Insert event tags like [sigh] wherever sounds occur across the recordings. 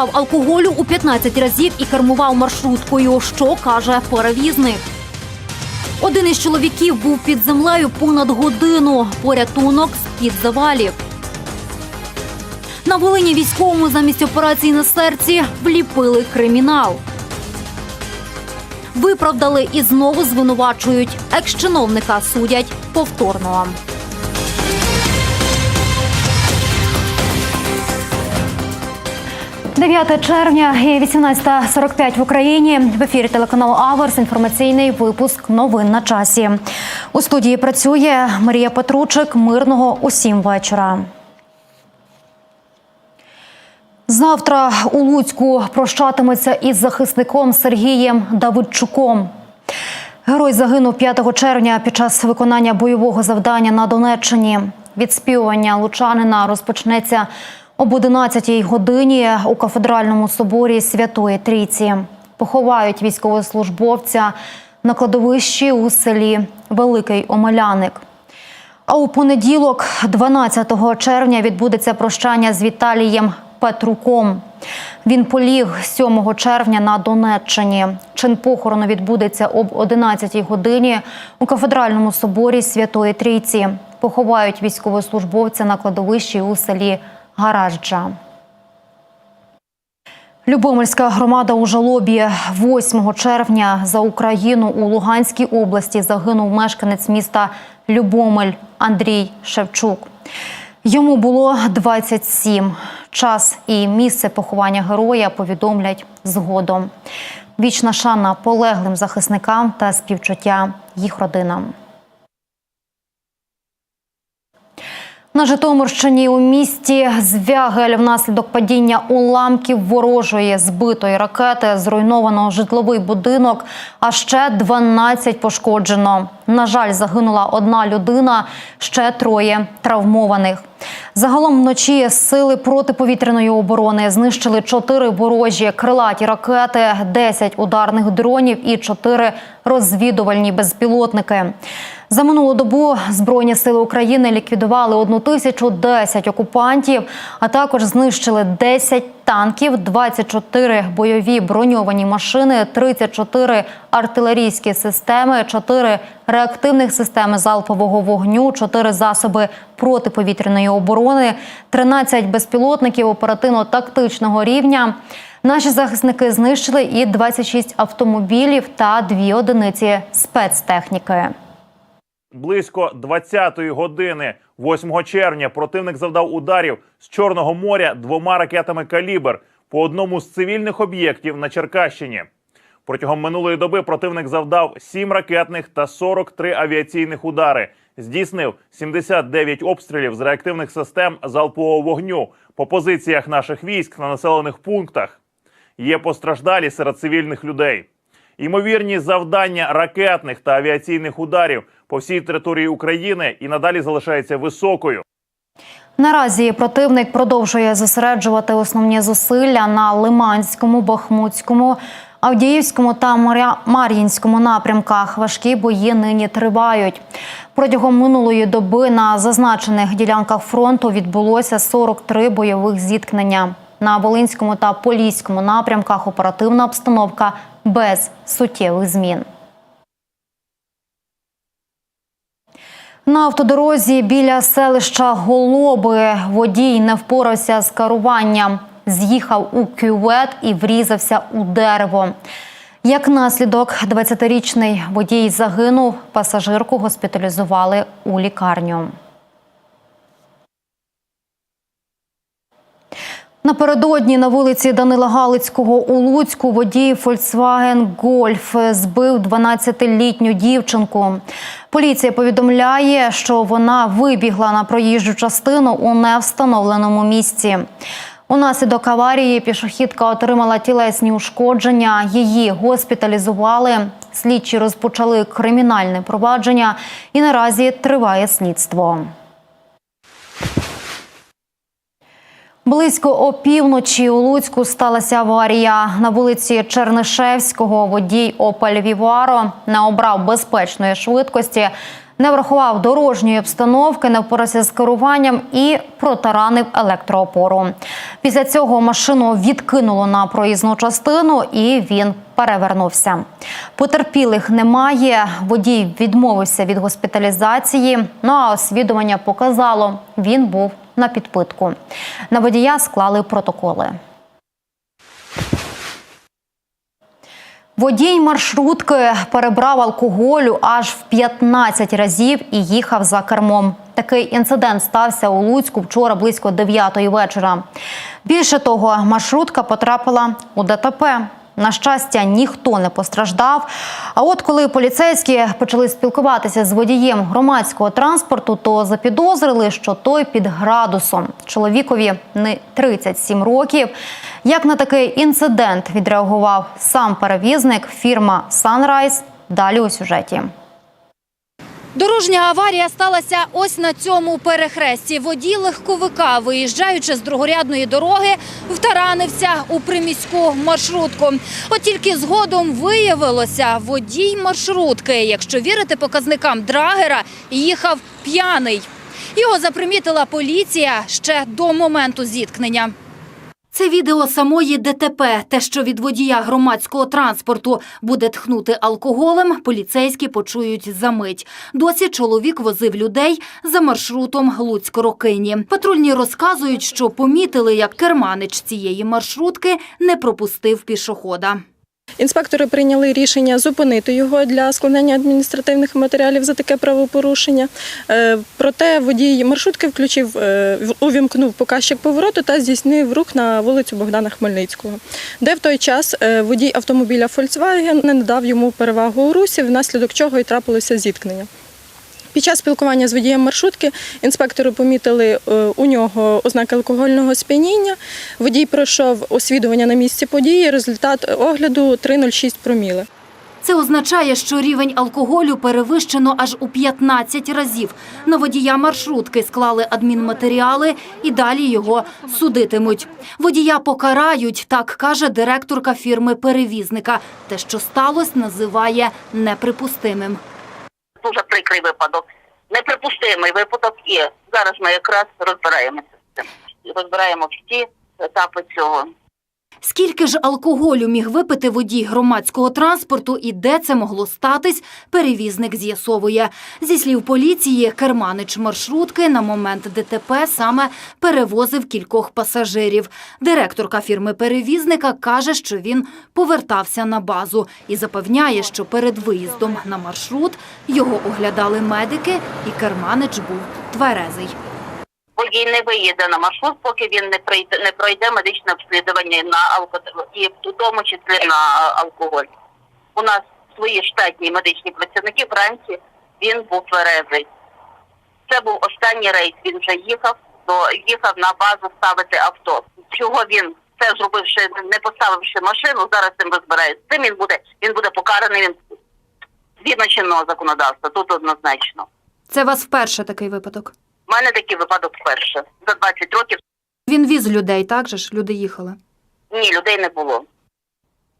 набрав алкоголю у 15 разів і кермував маршруткою. Що каже перевізник? Один із чоловіків був під землею понад годину. Порятунок з під завалів. На Волині військовому замість операції на серці вліпили кримінал. Виправдали і знову звинувачують. Екс-чиновника судять повторно. «9 червня і 18.45 в Україні. В ефірі телеканалу Аверс. Інформаційний випуск новин на часі. У студії працює Марія Петручик. Мирного усім вечора. Завтра у Луцьку прощатиметься із захисником Сергієм Давидчуком. Герой загинув 5 червня під час виконання бойового завдання на Донеччині. Відспівування лучанина розпочнеться об 11 годині у кафедральному соборі Святої Трійці. Поховають військовослужбовця на кладовищі у селі Великий Омеляник. А у понеділок, 12 червня, відбудеться прощання з Віталієм Петруком. Він поліг 7 червня на Донеччині. Чин похорону відбудеться об 11 годині у кафедральному соборі Святої Трійці. Поховають військовослужбовця на кладовищі у селі Гаражджа. Любомельська громада у жалобі 8 червня за Україну у Луганській області загинув мешканець міста Любомель Андрій Шевчук. Йому було 27. Час і місце поховання героя повідомлять згодом. Вічна шана полеглим захисникам та співчуття їх родинам. На Житомирщині у місті Звягель внаслідок падіння уламків ворожої збитої ракети зруйновано житловий будинок, а ще 12 пошкоджено. На жаль, загинула одна людина, ще троє травмованих. Загалом вночі сили протиповітряної оборони знищили 4 ворожі крилаті ракети, 10 ударних дронів і 4 розвідувальні безпілотники. За минулу добу Збройні сили України ліквідували 1010 окупантів, а також знищили 10 танків, 24 бойові броньовані машини, 34 артилерійські системи, 4 реактивних системи залпового вогню, 4 засоби протиповітряної оборони, 13 безпілотників оперативно-тактичного рівня. Наші захисники знищили і 26 автомобілів та 2 одиниці спецтехніки. Близько 20-ї години 8 червня противник завдав ударів з Чорного моря двома ракетами «Калібр» по одному з цивільних об'єктів на Черкащині. Протягом минулої доби противник завдав 7 ракетних та 43 авіаційних удари. Здійснив 79 обстрілів з реактивних систем залпового вогню по позиціях наших військ на населених пунктах. Є постраждалі серед цивільних людей. Ймовірність завдання ракетних та авіаційних ударів по всій території України і надалі залишається високою. Наразі противник продовжує зосереджувати основні зусилля на Лиманському, Бахмутському, Авдіївському та Мар'їнському напрямках. Важкі бої нині тривають. Протягом минулої доби на зазначених ділянках фронту відбулося 43 бойових зіткнення. На Волинському та Поліському напрямках оперативна обстановка без суттєвих змін. На автодорозі біля селища Голоби водій не впорався з керуванням. З'їхав у кювет і врізався у дерево. Як наслідок, 20-річний водій загинув, пасажирку госпіталізували у лікарню. Напередодні на вулиці Данила Галицького у Луцьку водій Volkswagen Golf збив 12-літню дівчинку. Поліція повідомляє, що вона вибігла на проїжджу частину у невстановленому місці. Унаслідок аварії пішохідка отримала тілесні ушкодження. Її госпіталізували. Слідчі розпочали кримінальне провадження і наразі триває слідство. Близько опівночі у Луцьку сталася аварія. На вулиці Чернишевського водій Opel Vivaro не обрав безпечної швидкості. не врахував дорожньої обстановки, не впорався з керуванням і протаранив електроопору. Після цього машину відкинуло на проїзну частину, і він перевернувся. Потерпілих немає. Водій відмовився від госпіталізації. Ну а освідування показало, він був на підпитку. На водія склали протоколи. Водій маршрутки перебрав алкоголю аж в 15 разів і їхав за кермом. Такий інцидент стався у Луцьку вчора близько 9-ї вечора. Більше того, маршрутка потрапила у ДТП. На щастя, ніхто не постраждав. А от коли поліцейські почали спілкуватися з водієм громадського транспорту, то запідозрили, що той під градусом. Чоловікові не 37 років. Як на такий інцидент відреагував сам перевізник фірма Sunrise, Далі у сюжеті. Дорожня аварія сталася ось на цьому перехресті. Водій легковика, виїжджаючи з другорядної дороги, втаранився у приміську маршрутку. От тільки згодом виявилося, водій маршрутки, якщо вірити показникам драгера, їхав п'яний. Його запримітила поліція ще до моменту зіткнення. Це відео самої ДТП. Те, що від водія громадського транспорту буде тхнути алкоголем, поліцейські почують за мить. Досі чоловік возив людей за маршрутом Луцьк-Рокині. Патрульні розказують, що помітили, як керманич цієї маршрутки не пропустив пішохода. Інспектори прийняли рішення зупинити його для складання адміністративних матеріалів за таке правопорушення. Е, Проте водій маршрутки включив, е, увімкнув показчик повороту та здійснив рух на вулицю Богдана Хмельницького, де в той час е, водій автомобіля Volkswagen не надав йому перевагу у русі, внаслідок чого і трапилося зіткнення. Під час спілкування з водієм маршрутки інспектори помітили е, у нього ознаки алкогольного сп'яніння. Водій пройшов освідування на місці події. Результат огляду 3,06 проміли. Це означає, що рівень алкоголю перевищено аж у 15 разів. На водія маршрутки склали адмінматеріали і далі його судитимуть. Водія покарають, так каже директорка фірми перевізника. Те, що сталося, називає неприпустимим. Дуже прикрий випадок. Неприпустимий випадок і зараз ми якраз розбираємося з цим. Розбираємо всі етапи цього. Скільки ж алкоголю міг випити водій громадського транспорту і де це могло статись, перевізник з'ясовує. Зі слів поліції, керманич маршрутки на момент ДТП саме перевозив кількох пасажирів. Директорка фірми перевізника каже, що він повертався на базу і запевняє, що перед виїздом на маршрут його оглядали медики, і керманич був тверезий. Водій не виїде на маршрут, поки він не пройде, не пройде медичне обслідування на алкоголь, і в тому числі на алкоголь. У нас свої штатні медичні працівники вранці він був тверезий. Це був останній рейс. Він вже їхав до їхав на базу ставити авто. Чого він це зробивши, не поставивши машину, зараз цим розбирається. Цим він буде він буде покараний. Він згідно чинного законодавства. Тут однозначно. Це вас вперше такий випадок. У мене такий випадок вперше за 20 років. Він віз людей, так же ж люди їхали. Ні, людей не було.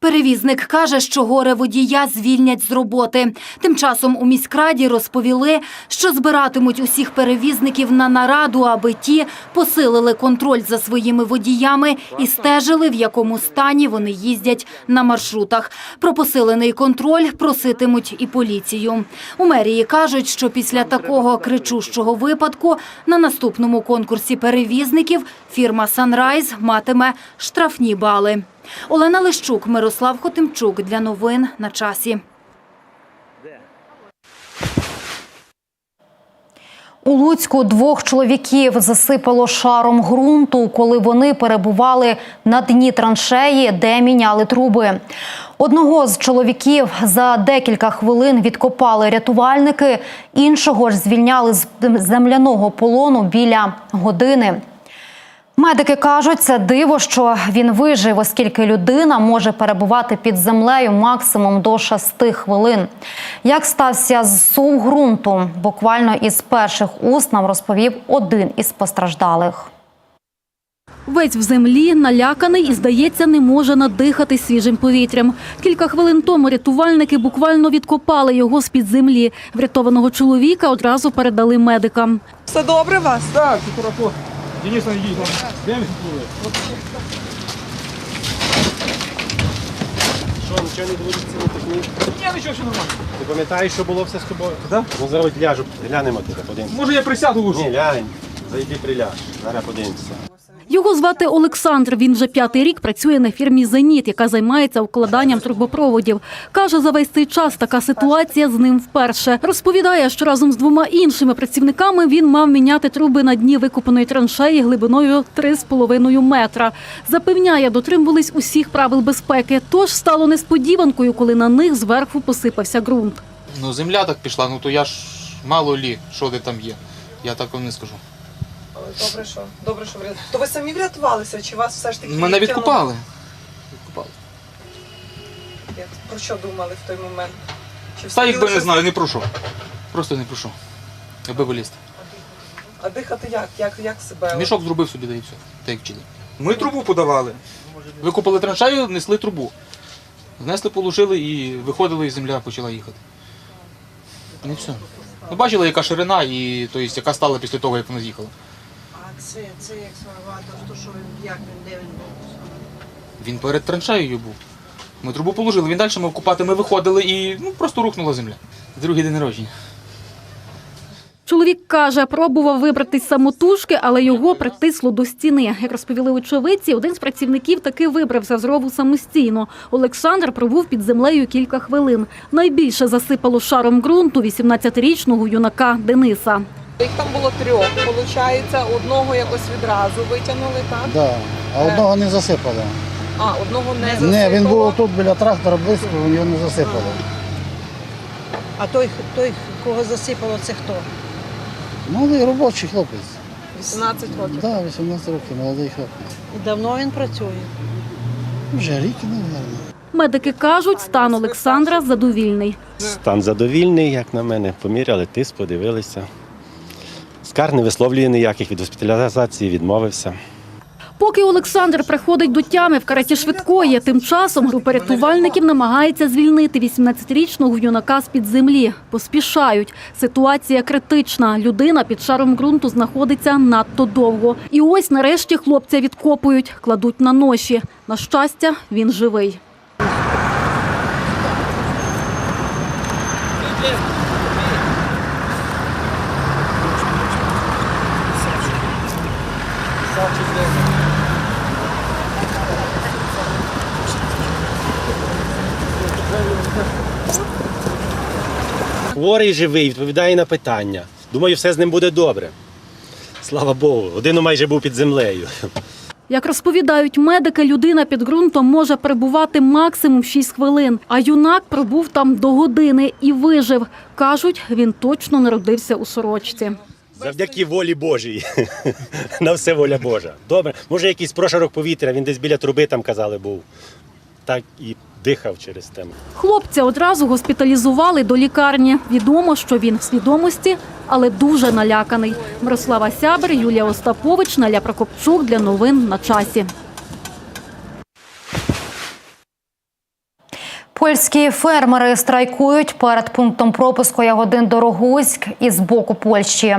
Перевізник каже, що горе водія звільнять з роботи. Тим часом у міськраді розповіли, що збиратимуть усіх перевізників на нараду, аби ті посилили контроль за своїми водіями і стежили, в якому стані вони їздять на маршрутах. Про посилений контроль проситимуть і поліцію. У мерії кажуть, що після такого кричущого випадку на наступному конкурсі перевізників фірма «Санрайз» матиме штрафні бали. Олена Лищук, Мирослав Хотимчук. Для новин на часі. У Луцьку двох чоловіків засипало шаром ґрунту, коли вони перебували на дні траншеї, де міняли труби. Одного з чоловіків за декілька хвилин відкопали рятувальники, іншого ж звільняли з земляного полону біля години. Медики кажуть, це диво, що він вижив, оскільки людина може перебувати під землею максимум до 6 хвилин. Як стався зсув ґрунту, буквально із перших уст нам розповів один із постраждалих. Весь в землі, наляканий і, здається, не може надихати свіжим повітрям. Кілька хвилин тому рятувальники буквально відкопали його з-під землі. Врятованого чоловіка одразу передали медикам. Все добре у вас? Так, акуратно. Денис, там. Де він пливе? Що, нічого не доводиться на техніку? Ні, нічого, все нормально. Ти пам'ятаєш, що було все з тобою? Да? Ну зараз ляжу, глянемо тебе, подивимося. Може я присяду лучше? Ні, лянь, зайди приляж, зараз подивимося. Його звати Олександр. Він вже п'ятий рік працює на фірмі Зеніт, яка займається укладанням трубопроводів. Каже, за весь цей час така ситуація з ним вперше. Розповідає, що разом з двома іншими працівниками він мав міняти труби на дні викопаної траншеї глибиною 3,5 метра. Запевняє, дотримувались усіх правил безпеки. Тож стало несподіванкою, коли на них зверху посипався ґрунт. Ну, земля так пішла, ну то я ж мало лі, що де там є. Я так вам не скажу. Добре, що добре, що врятувалися. То ви самі врятувалися, чи вас все ж таки Мене відтягнуло? Відкопали. Як- Про що думали в той момент? Чи Та встигли якби не щось- знаю, не прошу. Просто не прошу. Аби вилізти. А дихати як? Як, як себе? Мішок зробив собі, да і все. Так як вчили. Ми трубу подавали. Викопали траншею, несли трубу. Знесли, положили і виходили, і земля почала їхати. Ну і все. Ну, бачили, яка ширина і то есть, яка стала після того, як вона з'їхала. Це, це як сварвато, то що він, як він, де він був? Він перед траншеєю був. Ми трубу положили, він далі мав купати, ми виходили і ну, просто рухнула земля. Другий день народження. Чоловік каже, пробував вибратись самотужки, але його притисло до стіни. Як розповіли очевидці, один з працівників таки вибрався з рову самостійно. Олександр пробув під землею кілька хвилин. Найбільше засипало шаром ґрунту 18-річного юнака Дениса. Їх там було трьох, виходить, одного якось відразу витягнули, так? Да. А одного не засипало. А, одного не засипало. Ні, він був тут біля трактора близько, його не засипало. А той, той, кого засипало, це хто? Молодий робочий хлопець. 18 років. Так, да, 18 років, молодий хлопець. І давно він працює? Вже рік, мабуть. Медики кажуть, стан Олександра задовільний. Стан задовільний, як на мене. Поміряли тиск, подивилися. Скар не висловлює ніяких від госпіталізації, відмовився. Поки Олександр приходить до тями в кареті швидкої, тим часом група рятувальників намагається звільнити 18-річного юнака з-під землі. Поспішають. Ситуація критична. Людина під шаром ґрунту знаходиться надто довго. І ось нарешті хлопця відкопують, кладуть на ноші. На щастя, він живий. Хворий живий, відповідає на питання. Думаю, все з ним буде добре. Слава Богу, один майже був під землею. Як розповідають медики, людина під ґрунтом може перебувати максимум 6 хвилин, а юнак пробув там до години і вижив. Кажуть, він точно народився у сорочці. Завдяки волі Божій. [laughs] На все воля Божа. Добре. Може, якийсь прошарок повітря, він десь біля труби там казали був. Так і дихав через те. Хлопця одразу госпіталізували до лікарні. Відомо, що він в свідомості, але дуже наляканий. Мирослава Сябер, Юлія Остапович, Наля Прокопчук для новин на часі. Польські фермери страйкують перед пунктом пропуску Ягодин Дорогуськ із боку Польщі.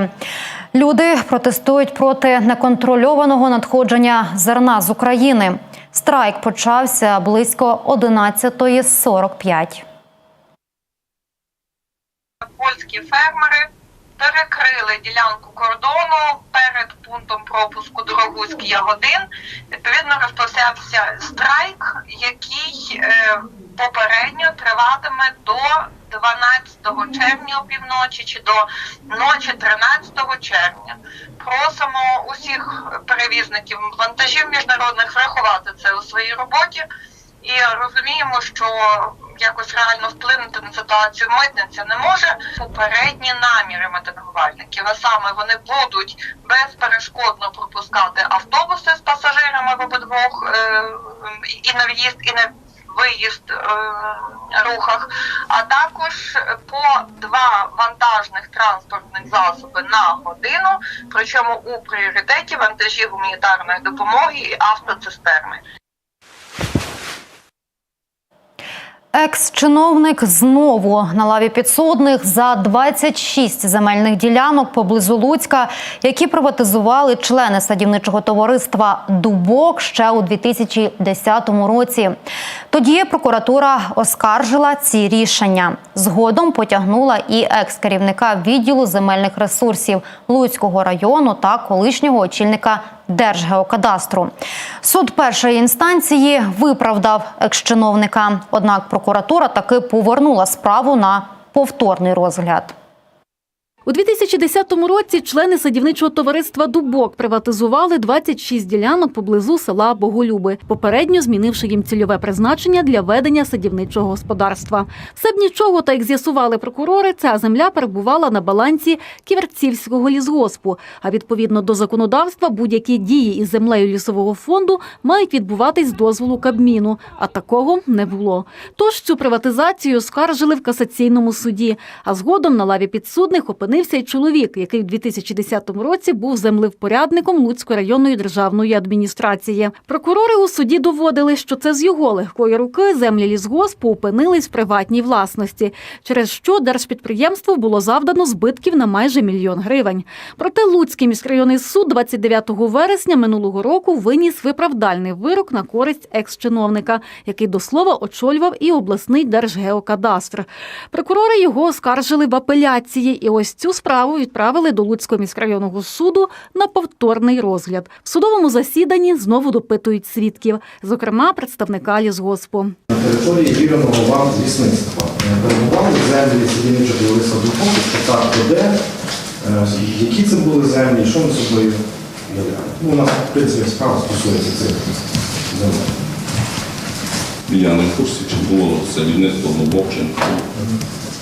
Люди протестують проти неконтрольованого надходження зерна з України. Страйк почався близько 11.45. польські фермери перекрили ділянку кордону перед пунктом пропуску Дорогуськ Ягодин. Відповідно, розпочався страйк, який е, попередньо триватиме до 12 червня опівночі чи до ночі 13 червня. Просимо усіх перевізників вантажів міжнародних врахувати це у своїй роботі. І розуміємо, що якось реально вплинути на ситуацію митниця не може. Попередні наміри митингувальників, а саме вони будуть безперешкодно пропускати автобуси з пасажирами в обидвох е, і на в'їзд, і на виїзд е, рухах, а також по два вантажних транспортних засоби на годину, причому у пріоритеті вантажі гуманітарної допомоги і автоцистерни. Екс-чиновник знову на лаві підсудних за 26 земельних ділянок поблизу Луцька, які приватизували члени садівничого товариства Дубок ще у 2010 році. Тоді прокуратура оскаржила ці рішення. Згодом потягнула і екс-керівника відділу земельних ресурсів Луцького району та колишнього очільника Держгеокадастру. Суд першої інстанції виправдав екс-чиновника. Однак прокуратура таки повернула справу на повторний розгляд. У 2010 році члени садівничого товариства Дубок приватизували 26 ділянок поблизу села Боголюби, попередньо змінивши їм цільове призначення для ведення садівничого господарства. Все б нічого, та як з'ясували прокурори, ця земля перебувала на балансі Ківерцівського лісгоспу. А відповідно до законодавства, будь-які дії із землею лісового фонду мають відбуватись з дозволу Кабміну. А такого не було. Тож цю приватизацію скаржили в касаційному суді. А згодом на лаві підсудних опинився й чоловік, який в 2010 році був землевпорядником Луцької районної державної адміністрації. Прокурори у суді доводили, що це з його легкої руки землі лісгоспу опинились в приватній власності, через що держпідприємству було завдано збитків на майже мільйон гривень. Проте Луцький міськрайонний суд 29 вересня минулого року виніс виправдальний вирок на користь екс-чиновника, який до слова очолював і обласний держгеокадастр. Прокурори його оскаржили в апеляції, і ось цю справу відправили до Луцького міськрайонного суду на повторний розгляд. В судовому засіданні знову допитують свідків, зокрема представника лісгоспу. На території вірного вам лісництва перебували землі садівничого товариства Духову, що так, то де, е, які це були землі, що ми собою являли. Ну, у нас, в принципі, справа стосується цих земель. Я не в курсі, чи було садівництво не було.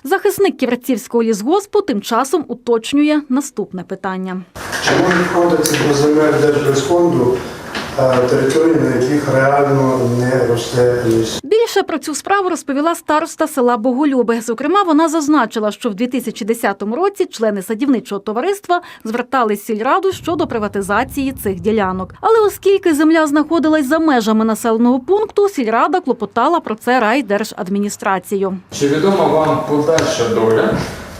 Захисник Ківерцівського лісгоспу тим часом уточнює наступне питання. Чому може входити до земель Держлісфонду е, території, на яких реально не росте ліс? Більше про цю справу розповіла староста села Боголюби. Зокрема, вона зазначила, що в 2010 році члени садівничого товариства звертались сільраду щодо приватизації цих ділянок. Але оскільки земля знаходилась за межами населеного пункту, сільрада клопотала про це райдержадміністрацію. Чи відома вам подальша доля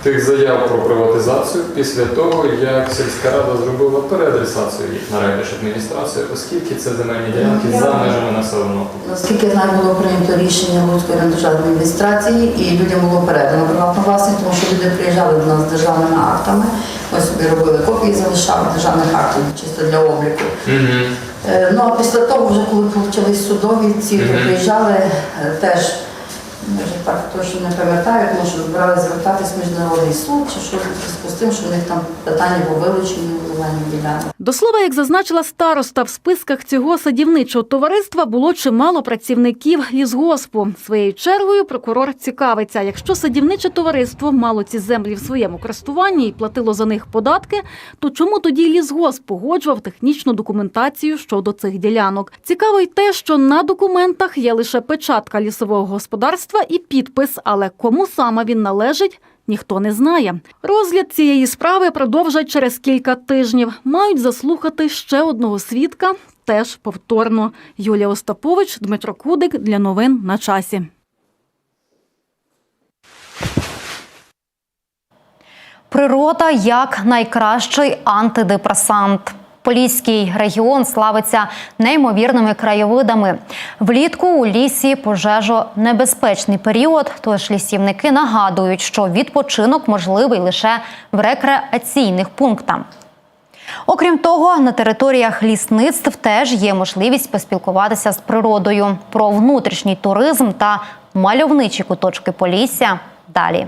тих заяв про приватизацію після того, як сільська рада зробила переадресацію їх на райдержадміністрацію, оскільки це земельні ділянки за межами населеного пункту? Наскільки я знаю, було прийнято рішення Луцької державної адміністрації і людям було передано приватну власність, тому що люди приїжджали до нас з державними актами. Ми собі робили копії, залишали державних актів чисто для обліку. Е, Ну а після того, вже коли почались судові, ці Мгм. приїжджали, е, теж я вже так точно не пам'ятаю, тому що збирали звертатись в міжнародний суд, чи що з тим, що в них там питання по вилученню земельних ділянок. До слова, як зазначила староста, в списках цього садівничого товариства було чимало працівників лісгоспу. Своєю чергою прокурор цікавиться, якщо садівниче товариство мало ці землі в своєму користуванні і платило за них податки, то чому тоді лісгосп погоджував технічну документацію щодо цих ділянок? Цікаво й те, що на документах є лише печатка лісового господарства і підпис, але кому саме він належить, Ніхто не знає. Розгляд цієї справи продовжать через кілька тижнів. Мають заслухати ще одного свідка, теж повторно. Юлія Остапович, Дмитро Кудик для новин на часі. Природа як найкращий антидепресант. Поліський регіон славиться неймовірними краєвидами. Влітку у лісі пожежонебезпечний період, тож лісівники нагадують, що відпочинок можливий лише в рекреаційних пунктах. Окрім того, на територіях лісництв теж є можливість поспілкуватися з природою про внутрішній туризм та мальовничі куточки Полісся. Далі.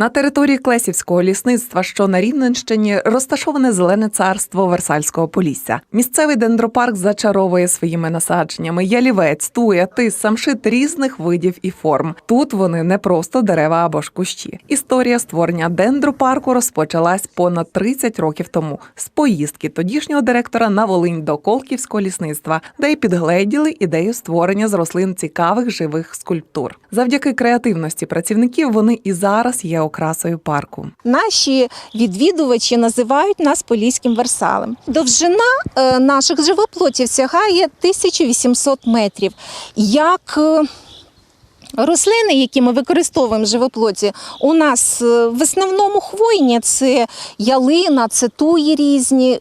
На території Клесівського лісництва, що на Рівненщині, розташоване зелене царство Версальського Полісся. Місцевий дендропарк зачаровує своїми насадженнями ялівець, туя, тис, самшит різних видів і форм. Тут вони не просто дерева або ж кущі. Історія створення дендропарку розпочалась понад 30 років тому з поїздки тодішнього директора на Волинь до Колківського лісництва, де й підгледіли ідею створення з рослин цікавих живих скульптур. Завдяки креативності працівників вони і зараз є окрасою парку. Наші відвідувачі називають нас Поліським Версалем. Довжина е, наших живоплотів сягає 1800 метрів. Як е, Рослини, які ми використовуємо в живоплоті, у нас е, в основному хвойні це ялина, це туї різні.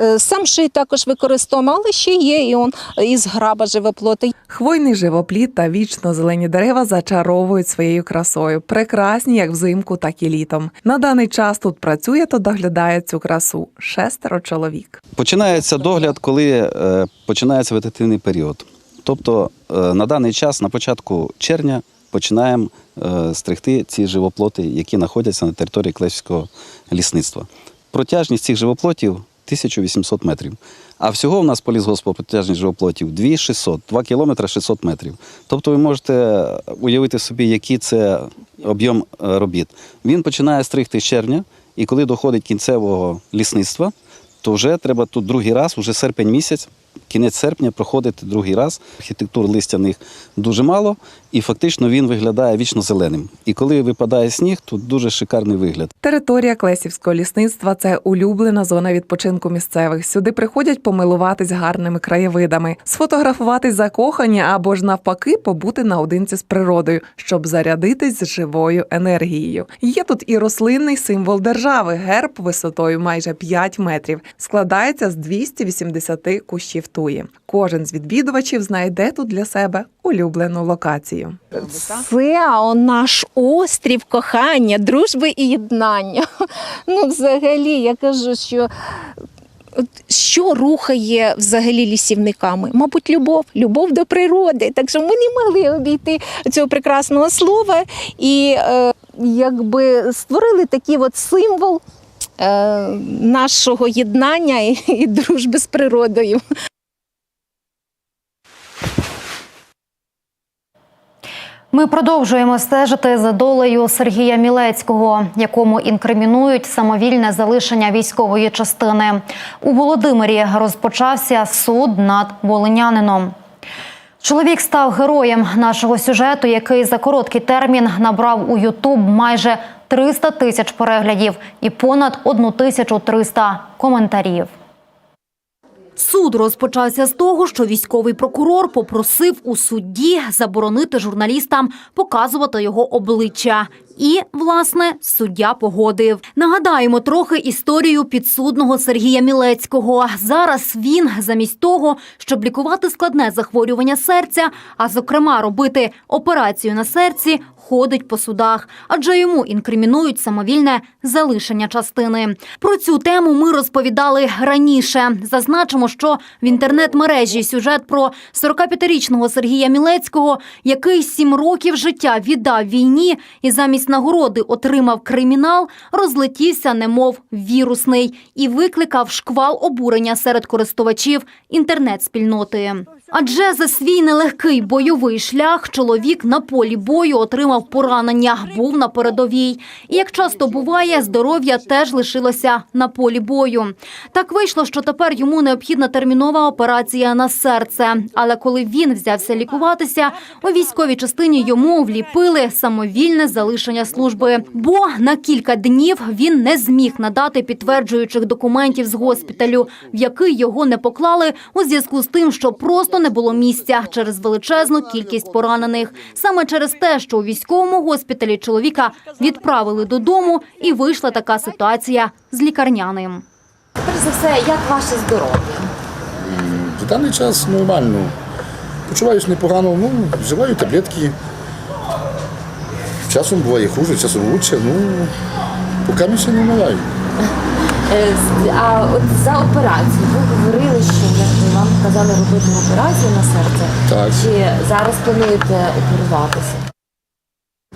Е, Самши також використовуємо, але ще є і он із граба живоплоти. Хвойний живопліт та вічно зелені дерева зачаровують своєю красою, прекрасні як взимку, так і літом. На даний час тут працює та доглядає цю красу шестеро чоловік. Починається догляд, коли е, починається вегетативний період. Тобто е, на даний час, на початку червня, починаємо е, стригти ці живоплоти, які знаходяться на території Клесівського лісництва. Протяжність цих живоплотів 1800 метрів. А всього в нас по лісгоспу живоплотів 2600, 2 кілометри 600 метрів. Тобто ви можете уявити собі, який це об'єм е, робіт. Він починає стригти з червня, і коли доходить кінцевого лісництва, то вже треба тут другий раз, уже серпень місяць, кінець серпня проходити другий раз. Архітектур листяних дуже мало, і фактично він виглядає вічно зеленим. І коли випадає сніг, тут дуже шикарний вигляд. Територія Клесівського лісництва це улюблена зона відпочинку місцевих. Сюди приходять помилуватись гарними краєвидами, сфотографуватись закохані або ж навпаки побути наодинці з природою, щоб зарядитись живою енергією. Є тут і рослинний символ держави, герб висотою майже 5 метрів. Складається з 280 кущів туї. Кожен з відвідувачів знайде тут для себе улюблену локацію. Це наш острів кохання, дружби і єднання. [laughs] Ну, взагалі, я кажу, що. Що рухає взагалі лісівниками? Мабуть, любов, любов до природи. Так що ми не могли обійти цього прекрасного слова і е, якби створили такий от символ е, нашого єднання і, і дружби з природою. Ми продовжуємо стежити за долею Сергія Мілецького, якому інкримінують самовільне залишення військової частини. У Володимирі розпочався суд над волинянином. Чоловік став героєм нашого сюжету, який за короткий термін набрав у Ютуб майже 300 тисяч переглядів і понад 1300 коментарів. Суд розпочався з того, що військовий прокурор попросив у судді заборонити журналістам показувати його обличчя. І, власне, суддя погодив. Нагадаємо трохи історію підсудного Сергія Мілецького. Зараз він, замість того, щоб лікувати складне захворювання серця, а зокрема робити операцію на серці, ходить по судах, адже йому інкримінують самовільне залишення частини. Про цю тему ми розповідали раніше. Зазначимо, що в інтернет-мережі сюжет про 45-річного Сергія Мілецького, який сім років життя віддав війні і замість нагороди отримав кримінал, розлетівся, немов вірусний, і викликав шквал обурення серед користувачів інтернет-спільноти. Адже за свій нелегкий бойовий шлях чоловік на полі бою отримав поранення, був на передовій. І як часто буває, здоров'я теж лишилося на полі бою. Так вийшло, що тепер йому необхідна термінова операція на серце. Але коли він взявся лікуватися, у військовій частині йому вліпили самовільне залишення служби. Бо на кілька днів він не зміг надати підтверджуючих документів з госпіталю, в який його не поклали у зв'язку з тим, що просто не було місця через величезну кількість поранених. Саме через те, що у військовому госпіталі чоловіка відправили додому, і вийшла така ситуація з лікарняним. Перш за все, як ваше здоров'я? В даний час нормально. Почуваюсь непогано, ну, вживаю таблетки. Часом буває хуже, часом лучше, ну, поки ми ще не вмираю. [laughs] Е, А от за операцію ви говорили, що вам казали робити операцію на серце. Так. Чи зараз плануєте оперуватися?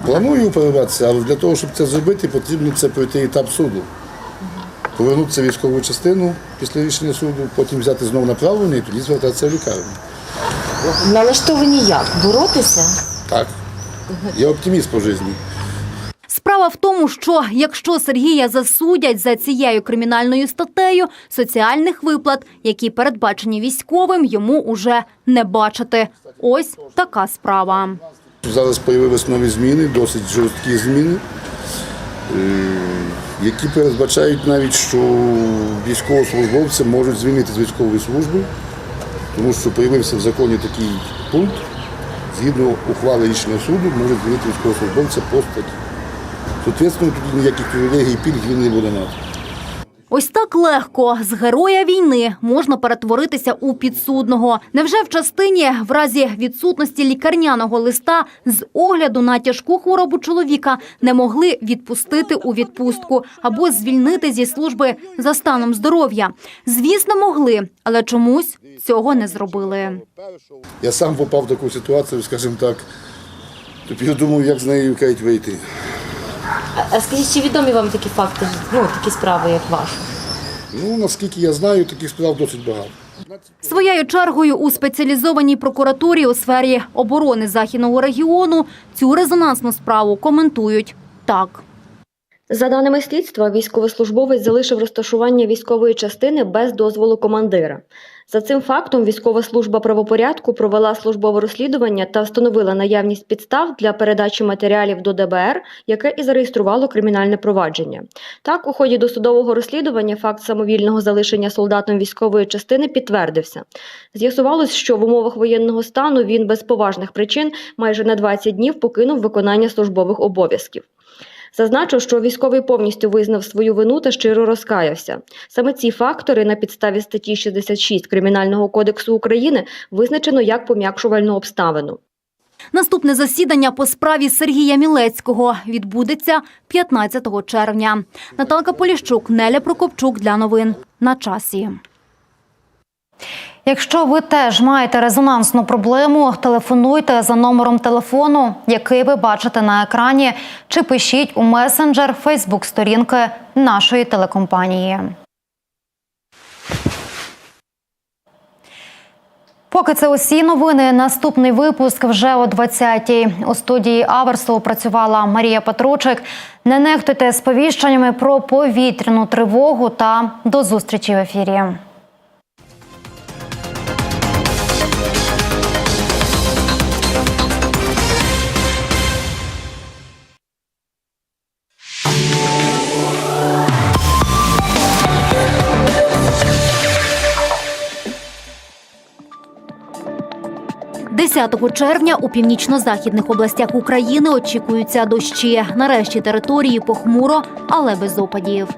Планую перебратися, але для того, щоб це зробити, потрібно це пройти етап суду. Повернутися в військову частину після рішення суду, потім взяти знову направлення і тоді звертатися в лікарню. Налаштовані як? Боротися? Так. Я оптиміст по житті. Справа в тому, що якщо Сергія засудять за цією кримінальною статтею, соціальних виплат, які передбачені військовим, йому уже не бачити. Ось така справа. Зараз з'явилися нові зміни, досить жорсткі зміни, е, які передбачають навіть, що військовослужбовці можуть звільнити з військової служби, тому що з'явився в законі такий пункт, згідно ухвали рішення суду, можуть звільнити військовослужбовця по статті. Соответственно, тоді ніяких привілегій і пільг він не буде мати. Ось так легко з героя війни можна перетворитися у підсудного. Невже в частині в разі відсутності лікарняного листа з огляду на тяжку хворобу чоловіка не могли відпустити у відпустку або звільнити зі служби за станом здоров'я? Звісно, могли, але чомусь цього не зробили. Я сам попав в таку ситуацію, скажімо так, тепер думаю, як з нею кажуть, вийти. А, скажіть, чи відомі вам такі факти, ну такі справи, як ваша? Ну, наскільки я знаю, таких справ досить багато. Своєю чергою у спеціалізованій прокуратурі у сфері оборони західного регіону цю резонансну справу коментують так. За даними слідства, військовослужбовець залишив розташування військової частини без дозволу командира. За цим фактом військова служба правопорядку провела службове розслідування та встановила наявність підстав для передачі матеріалів до ДБР, яке і зареєструвало кримінальне провадження. Так, у ході досудового розслідування факт самовільного залишення солдатом військової частини підтвердився. З'ясувалось, що в умовах воєнного стану він без поважних причин майже на 20 днів покинув виконання службових обов'язків. Зазначив, що військовий повністю визнав свою вину та щиро розкаявся. Саме ці фактори на підставі статті 66 Кримінального кодексу України визначено як пом'якшувальну обставину. Наступне засідання по справі Сергія Мілецького відбудеться 15 червня. Наталка Поліщук, Неля Прокопчук для новин на часі. Якщо ви теж маєте резонансну проблему, телефонуйте за номером телефону, який ви бачите на екрані, чи пишіть у месенджер Фейсбук-сторінки нашої телекомпанії. Поки це усі новини. Наступний випуск вже о 20-й. У студії Аверсу працювала Марія Петручик. Не нехтуйте сповіщеннями про повітряну тривогу та до зустрічі в ефірі. – 10 червня у північно-західних областях України очікуються дощі. Нарешті території похмуро, але без опадів.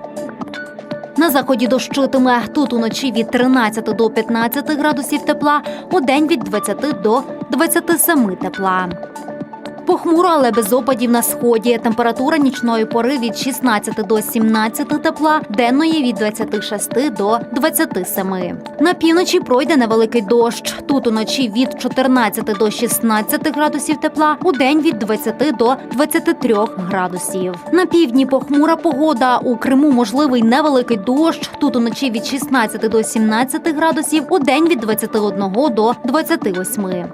На заході дощитиме. Тут уночі від 13 до 15 градусів тепла, у день від 20 до 27 тепла. Похмуро, але без опадів на сході. Температура нічної пори від 16 до 17 тепла, денної від 26 до 27. На півночі пройде невеликий дощ. Тут уночі від 14 до 16 градусів тепла, у день від 20 до 23 градусів. На півдні похмура погода. У Криму можливий невеликий дощ. Тут уночі від 16 до 17 градусів, у день від 21 до 28.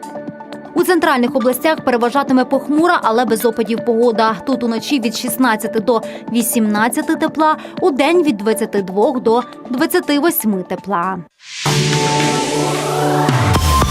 У центральних областях переважатиме похмура, але без опадів погода. Тут уночі від 16 до 18 тепла, у день від 22 до 28 тепла.